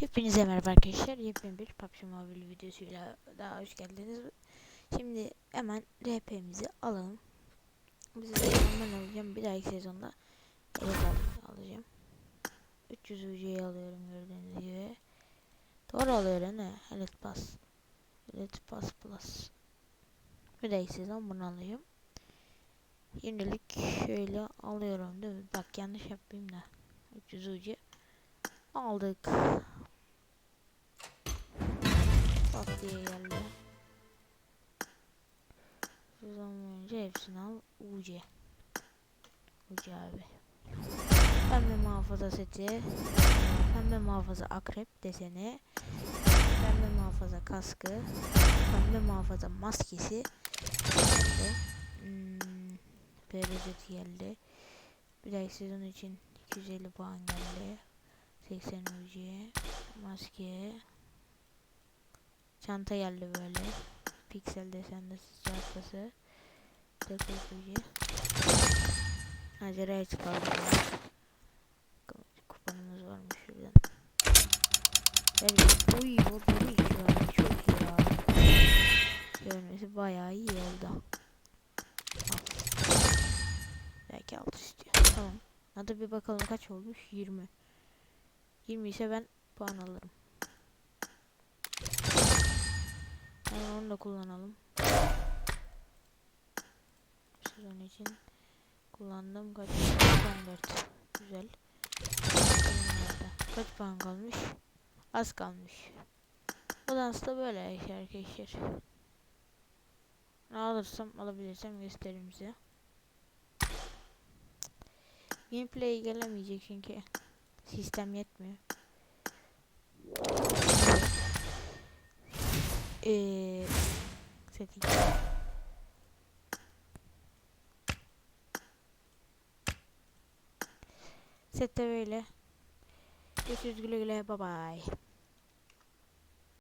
Hepinize merhaba arkadaşlar. Yepyeni bir PUBG Mobile videosuyla daha hoş geldiniz. Şimdi hemen RP'mizi alalım. Bizi ben alacağım. Bir dahaki sezonda evet alacağım. 300 UC'yi alıyorum gördüğünüz gibi. Doğru alıyor ne? Evet pas. Evet pas plus. Bir dahaki sezon bunu alayım. Şimdilik şöyle alıyorum değil mi? Bak yanlış yapayım da. 300 UC aldık. Bak diye geldi. Boyunca hepsini al. UC. UC abi. Pembe muhafaza seti. Pembe muhafaza akrep deseni. Pembe muhafaza kaskı. Pembe muhafaza maskesi. Geldi. Hmm, Berezet geldi. Bir dahaki sezon için 250 puan geldi. 80 UC. Maske. Çanta geldi böyle. Piksel desenli çantası. 9 UC. Aceraya çıkalım. Kupanımız varmış şuradan. Evet. Uy o bir iş var. Çok iyi ya. Görmesi bayağı iyi oldu. Belki alt istiyor. Tamam. Hadi bir bakalım kaç olmuş? 20. 20 ise ben puan alırım. Hemen onu da kullanalım. Sezon için kullandım. Kaç? 14. Güzel. Kaç puan kalmış? Az kalmış. Bu dans da böyle arkadaşlar. Ne alırsam alabilirsem göstereyim size. Gameplay gelemeyecek çünkü sistem yetmiyor. Eee setting. Sette böyle. Görüşürüz güle güle bye bye.